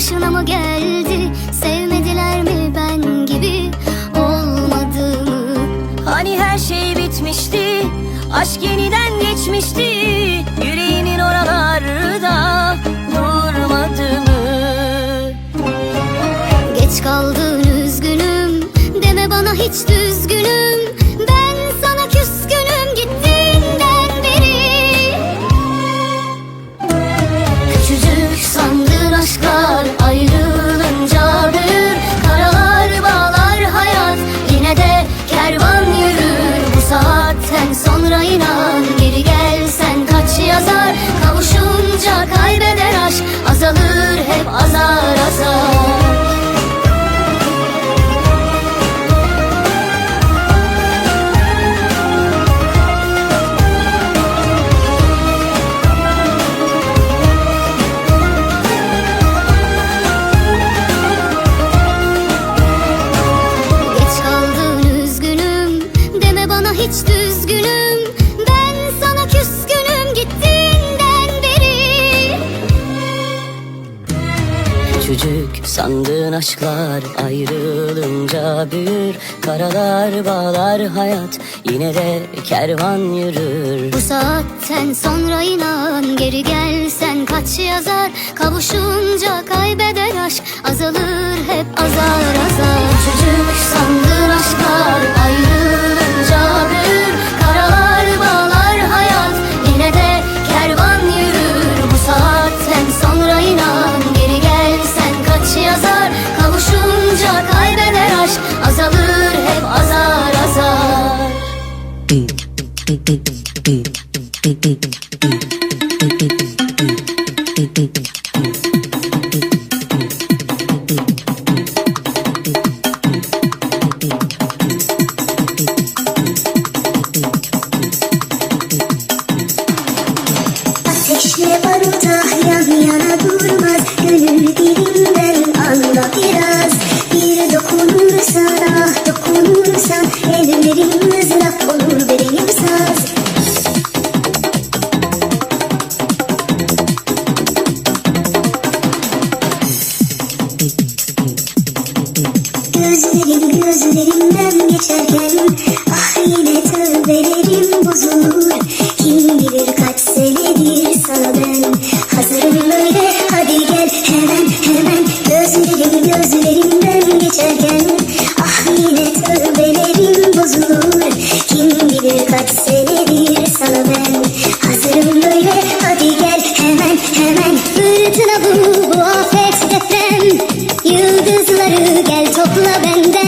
başına mı geldi? Sevmediler mi ben gibi olmadı mı Hani her şey bitmişti Aşk yeniden geçmişti. Yüreğinin oralarda durmadı mı Geç kaldın üzgünüm Deme bana hiç düz kervan yürür. Bu saatten sonra inan geri gelsen kaç yazar? Kavuşunca kaybeder aşk azalır hep azar Küçücük sandığın aşklar ayrılınca büyür. Karalar bağlar hayat yine de kervan yürür. Bu saatten sonra inan Geri gelsen kaç yazar? Kavuşunca kaybeder aşk Azalır hep azar azar dokunursan ah dokunursan Ellerim geçerken Ah yine tövbelerim bozulur. Kim bilir kaç senedir sana ben Hazırım böyle. Hadi gel hemen hemen Gözlerim gözlerimden geçerken. Ah yine tövbelerim bozulur. Kim bilir kaç senedir sana ben Hazırım böyle. Hadi gel hemen hemen Fırtına bu bu afet deprem. Yıldızları gel topla benden